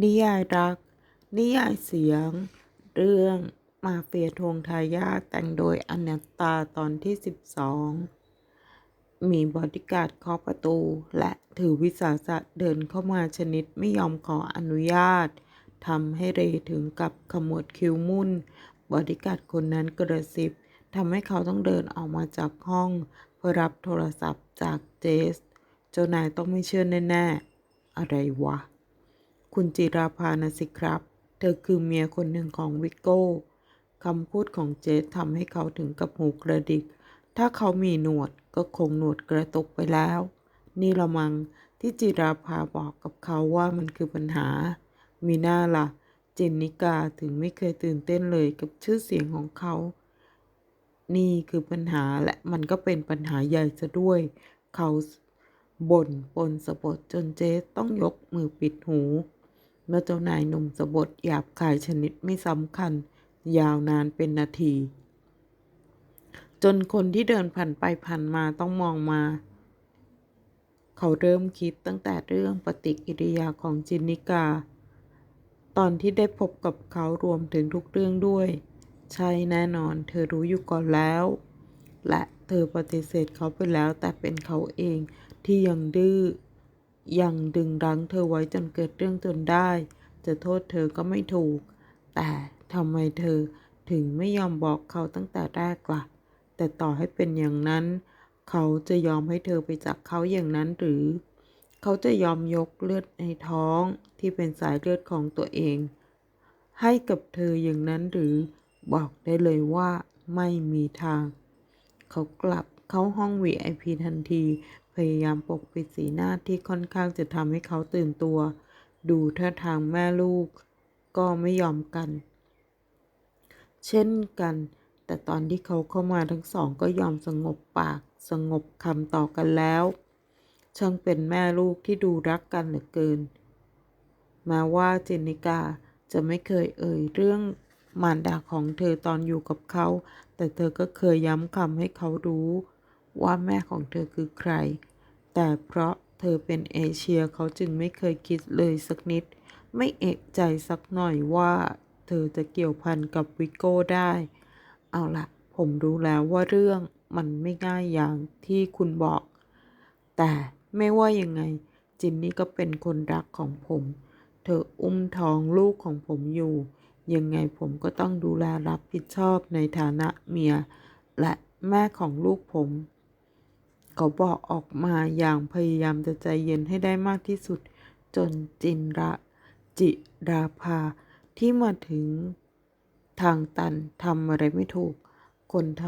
นิยายรัก นิยายเสียง เรื่องมาเฟียทวงทายาทแต่งโดยอนัตตาตอนที่ 12 มีบอดี้การ์ดเคาะประตู และถือวิสาสะเดินเข้ามาชนิดไม่ยอมขออนุญาตทำให้เรถึงกับขมวดคิ้วมุ่น บอดี้การ์ดคนนั้นกระซิบทำให้เขาต้องเดินออกมาจากห้อง เพื่อรับโทรศัพท์จากเจส เจ้านายต้องไม่เชื่อแน่ ๆ อะไรวะ คุณจิราภานะสิครับ เธอคือเมียคนหนึ่งของวิกโก้คำพูดของเจสทำให้เขาถึงกับหูกระดิก ถ้าเขามีหนวดก็คงหนวดกระตุกไปแล้ว นี่ละมังที่จิราภาบอกกับเขาว่ามันคือปัญหา มีหน้าละ่ะจินนิกาถึงไม่เคยตื่นเต้นเลยกับชื่อเสียงของเขา นี่คือปัญหาและมันก็เป็นปัญหาใหญ่ซะด้วย เขาบ่นปนสะบดจนเจสต้องยกมือปิดหู เมื่อเจ้านายหนุ่มสบดหยาบคายชนิดไม่สำคัญ ยาวนานเป็นนาที จนคนที่เดินผ่านไปผ่านมาต้องมองมา เขาเริ่มคิดตั้งแต่เรื่องปฏิกิริยาของจินนิกา ตอนที่ได้พบกับเขารวมถึงทุกเรื่องด้วย ใช่แน่นอนเธอรู้อยู่ก่อนแล้ว และเธอปฏิเสธเขาไปแล้วแต่เป็นเขาเองที่ยังดื้อ ยังดึงรั้งเธอไว้จนเกิดเรื่องจนได้ จะโทษเธอก็ไม่ถูก แต่ทำไมเธอถึงไม่ยอมบอกเขาตั้งแต่แรกล่ะ แต่ต่อให้เป็นอย่างนั้น เขาจะยอมให้เธอไปจากเขาอย่างนั้นหรือ เขาจะยอมยกเลือดในท้องที่เป็นสายเลือดของตัวเอง ให้กับเธออย่างนั้นหรือบอกได้เลยว่าไม่มีทาง เขากลับเข้าห้อง VIP ทันที พยายามปกปิดสีหน้าที่ค่อนข้างจะทำให้เขาตื่นตัว ดูท่าทางแม่ลูก ก็ไม่ยอมกัน เช่นกัน แต่ตอนที่เขาเข้ามาทั้งสองก็ยอมสงบปาก สงบคำต่อกันแล้ว ช่างเป็นแม่ลูกที่ดูรักกันเหลือเกินแม้ว่าเจนนิกาจะไม่เคยเอ่ยเรื่องมารดาของเธอตอนอยู่กับเขา แต่เธอก็เคยย้ำคำให้เขารู้ ว่าแม่ของเธอคือใคร แต่เพราะเธอเป็นเอเชียเขาจึงไม่เคยคิดเลยสักนิด ไม่เอกใจสักหน่อยว่า เธอจะเกี่ยวพันกับวิโก้ได้ เอาละผมรู้แล้วว่าเรื่องมันไม่ง่ายอย่างที่คุณบอก แต่ไม่ว่ายังไง จินนี่ก็เป็นคนรักของผม เธออุ้มท้องลูกของผมอยู่ ยังไงผมก็ต้องดูแลรับผิดชอบในฐานะเมีย และแม่ของลูกผม เขาบอกออกมาอย่างพยายามจะใจเย็นให้ได้มากที่สุด จนจินระจิราภาที่มาถึงทางตันทำอะไรไม่ถูก คนท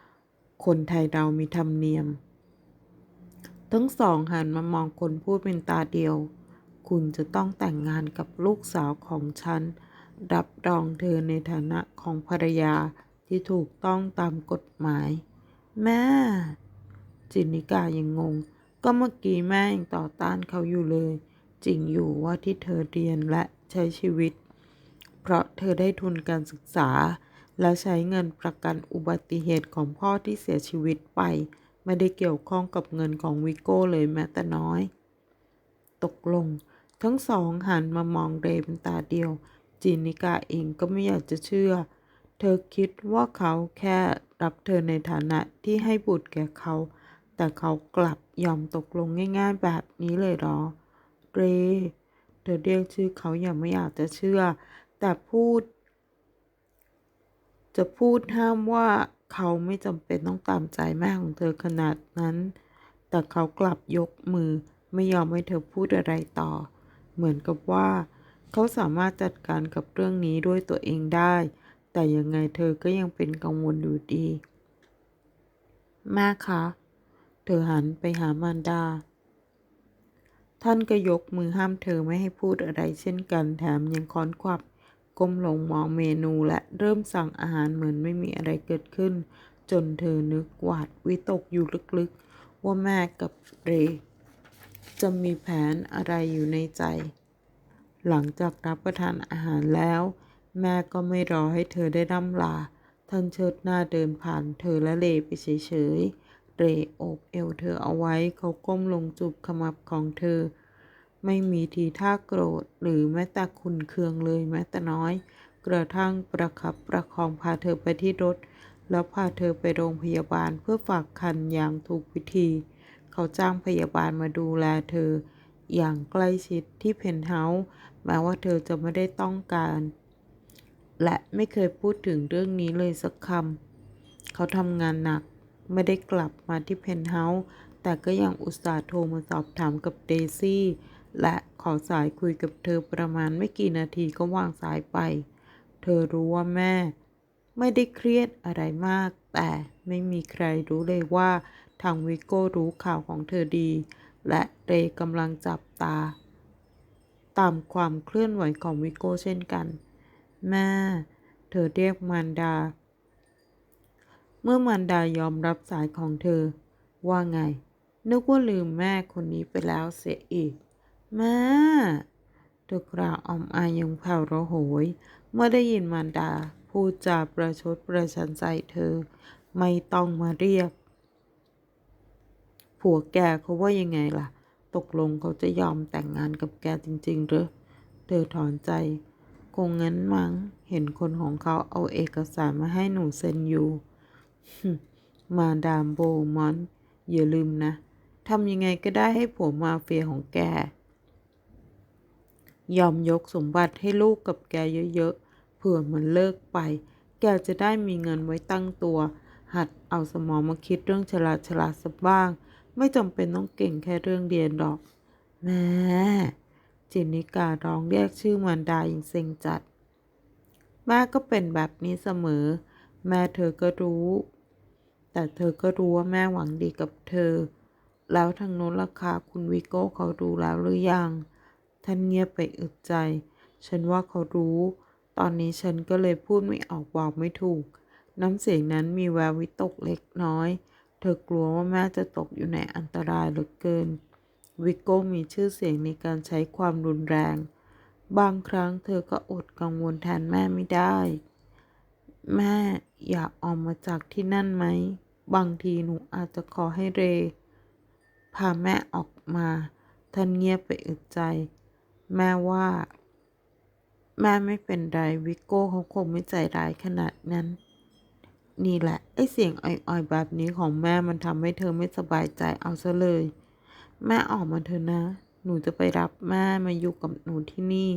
ำคนไทยเรามีธรรมเนียม ทั้งสองหันมามองคนพูดเป็นตาเดียว คุณจะต้องแต่งงานกับลูกสาวของฉัน รับรองเธอในฐานะของภรรยาที่ถูกต้องตามกฎหมาย แม่ จินนิกายังงง ก็เมื่อกี้แม่ยังต่อต้านเขาอยู่เลย จริงอยู่ว่าที่เธอเรียนและใช้ชีวิต เพราะเธอได้ทุนการศึกษา และใช้เงินประกันอุบัติเหตุของพ่อที่เสียชีวิตไป ไม่ได้เกี่ยวข้องกับเงินของวิโก้เลยแม้แต่น้อย ตกลง ทั้งสองหันมามองเรเป็นตาเดียว จินนิกาเองก็ไม่อยากจะเชื่อ เธอคิดว่าเขาแค่รับเธอในฐานะที่ให้บุตรแก่เขา แต่เขากลับยอมตกลงง่าย ๆ แบบนี้เลยหรอ เร เธอเรียกชื่อเขาอย่างไม่อยากจะเชื่อ แต่พูด จะพูดห้ามว่าเขาไม่จำเป็นต้องตามใจแม่ของเธอขนาดนั้น แต่เขากลับยกมือไม่ยอมให้เธอพูดอะไรต่อ เหมือนกับว่า เขาสามารถจัดการกับเรื่องนี้ด้วยตัวเองได้ แต่ยังไงเธอก็ยังเป็นกังวลอยู่ดี แม่คะ เธอหันไปหามารดา ท่านก็ยกมือห้ามเธอไม่ให้พูดอะไรเช่นกัน แถมยังค้อนควับก้มลงมองเมนูและเริ่มสั่งอาหารเหมือนไม่มีอะไรเกิดขึ้น จนเธอนึกหวาดวิตกอยู่ลึกๆ ว่าแม่กับเร จะมีแผนอะไรอยู่ในใจ หลังจากรับประทานอาหารแล้ว แม่ก็ไม่รอให้เธอได้ร่ำลา ท่านเชิดหน้าเดินผ่านเธอและเลไปเฉยๆ เรโอบเอวเธอเอาไว้เขาก้มลงจูบขมับของเธอ ไม่มีทีท่าโกรธหรือแม้แต่ขุนเคืองเลยแม้แต่น้อย กระทั่งประคับประคองพาเธอไปที่รถ แล้วพาเธอไปโรงพยาบาลเพื่อฝากคันอย่างถูกวิธี เขาจ้างพยาบาลมาดูแลเธอ อย่างใกล้ชิดที่เพนท์เฮาส์แม้ว่าเธอจะไม่ได้ต้องการ และไม่เคยพูดถึงเรื่องนี้เลยสักคำเขาทำงานหนัก ไม่ได้กลับมาที่เพนท์เฮาส์แต่ก็ยังอุตส่าห์โทรมาสอบถามกับเดซี่ และขอสายคุยกับเธอประมาณไม่กี่นาทีก็วางสายไป เธอรู้ว่าแม่ ไม่ได้เครียดอะไรมาก แต่ไม่มีใครรู้เลยว่า ทางวิโก้รู้ข่าวของเธอดี และเรย์กำลังจับตา ตามความเคลื่อนไหวของวิโก้เช่นกัน แม่ เธอเรียกมารดา เมื่อมารดายอมรับสายของเธอ ว่าไง นึกว่าลืมแม่คนนี้ไปแล้วเสียอีก แม่เธอกล่าวออมอายยังแผ่วระโหย เมื่อได้ยินมารดาพูดจาประชดประชันใจเธอ ไม่ต้องมาเรียก ผัวแกเขาว่ายังไงล่ะ ตกลงเขาจะยอมแต่งงานกับแกจริงๆหรือเธอถอนใจ คงงั้นมั้ง เห็นคนของเขาเอาเอกสารมาให้หนูเซ็นอยู่ มาดามโบมอน อย่าลืมนะทำยังไงก็ได้ให้ผัวมาเฟียของแก ยอมยกสมบัติให้ลูกกับแกเยอะๆ เผื่อมันเลิกไป แกจะได้มีเงินไว้ตั้งตัว หัดเอาสมองมาคิดเรื่องฉลาดฉลาดสักบ้าง ไม่จำเป็นต้องเก่งแค่เรื่องเรียนหรอก แม่จินนิการ้องเรียกชื่อมารดาอย่างเซ็งจัด แม่ก็เป็นแบบนี้เสมอ แม่เธอก็รู้ แต่เธอก็รู้ว่าแม่หวังดีกับเธอ แล้วทางโน้นราคาคุณวิโก้เขารู้แล้วหรือยัง ท่านเงียบไปอึดใจ ฉันว่าเขารู้ ตอนนี้ฉันก็เลยพูดไม่ออกบอกไม่ถูก น้ำเสียงนั้นมีแวววิตกเล็กน้อย เธอกลัวว่าแม่จะตกอยู่ในอันตรายเหลือเกิน วิโก้มีชื่อเสียงในการใช้ความรุนแรง บางครั้งเธอก็อดกังวลแทนแม่ไม่ได้ แม่อยากออกมาจากที่นั่นไหม บางทีหนูอาจจะขอให้เร พาแม่ออกมา ท่านเงียบไปอึดใจ แม่ว่า แม่ไม่เป็นไรวิโก้เขาคงไม่ใจร้ายขนาดนั้น นี่แหละ ไอเสียงอ่อยๆ แบบนี้ของแม่มันทำให้เธอไม่สบายใจเอาซะเลย แม่ออกมาเถอะนะ หนูจะไปรับแม่มาอยู่กับหนูที่นี่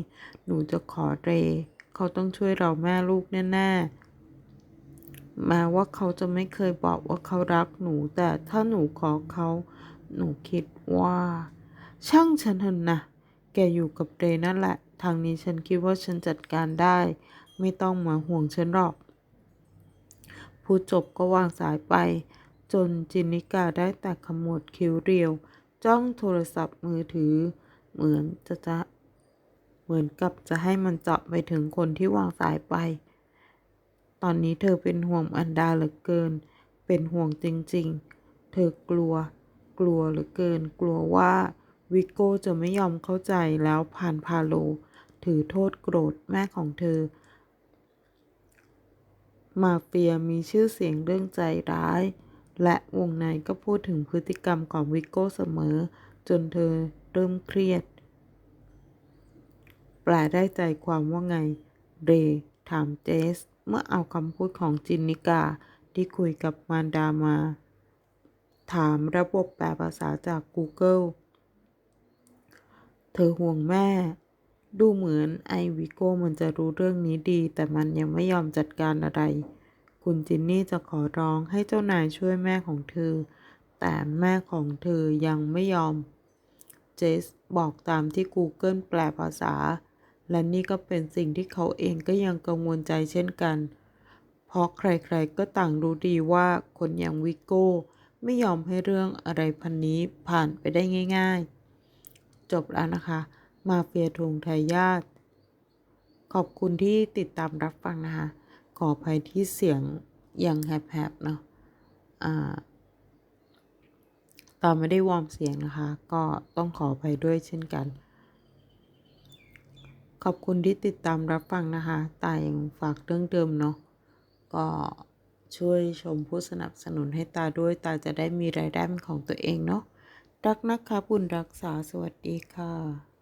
หนูจะขอเร เขาต้องช่วยเราแม่ลูกแน่ๆ แม้ว่าเขาจะไม่เคยบอกว่าเขารักหนู แต่ถ้าหนูขอเขา หนูคิดว่า ช่างฉันเถอะนะ แกอยู่กับเรนั่นแหละ ทางนี้ฉันคิดว่าฉันจัดการได้ ไม่ต้องมาห่วงฉันหรอก พูดจบก็วางสายไป จนจินนิกาได้แต่ขมวดคิ้วเรียว จ้องโทรศัพท์มือถือ เหมือนจะจะ เหมือนกับจะให้มันเจาะไปถึงคนที่วางสายไป ตอนนี้เธอเป็นห่วงอันดาเหลือเกิน เป็นห่วงจริงๆ เธอกลัว กลัวเหลือเกิน กลัวว่าวิโก้จะไม่ยอมเข้าใจแล้วผ่านพาโล ถือโทษโกรธแม่ของเธอ มาเฟียมีชื่อเสียงเรื่องใจร้าย และวงในก็พูดถึงพฤติกรรมของวิโก้เสมอ จนเธอเริ่มเครียด แปลได้ใจความว่าไง เร ถามเจส เมื่อเอาคำพูดของจินนิกาที่คุยกับมารดามา ถามระบบแปลภาษาจาก Google เธอห่วงแม่ ดูเหมือนไอวิโก้มันจะรู้เรื่องนี้ดี แต่มันยังไม่ยอมจัดการอะไร คุณจินนี่จะขอร้องให้เจ้านายช่วยแม่ของเธอ แต่แม่ของเธอยังไม่ยอม เจสบอกตามที่ Google แปลภาษา และนี่ก็เป็นสิ่งที่เขาเองก็ยังกังวลใจเช่นกัน เพราะใครๆก็ต่างรู้ดีว่าคนอย่างวิโก้ ไม่ยอมให้เรื่องอะไรพันนี้ผ่านไปได้ง่าย ๆ จบแล้วนะคะ มาเฟียทวงทายาทขอบคุณที่ติดตามรับฟังนะคะ ขออภัยที่เสียงยังแหบๆเนาะอ่าตอนไม่ได้วอร์มเสียงนะคะ ก็ต้องขออภัยด้วยเช่นกัน ขอบคุณที่ติดตามรับฟังนะคะตายังฝากเรื่องเดิมเนาะก็ช่วยชมผู้สนับสนุนให้ตาด้วยตาจะได้มีรายได้เป็นของตัวเองเนาะรักนะคะบุญรักษาสวัสดีค่ะ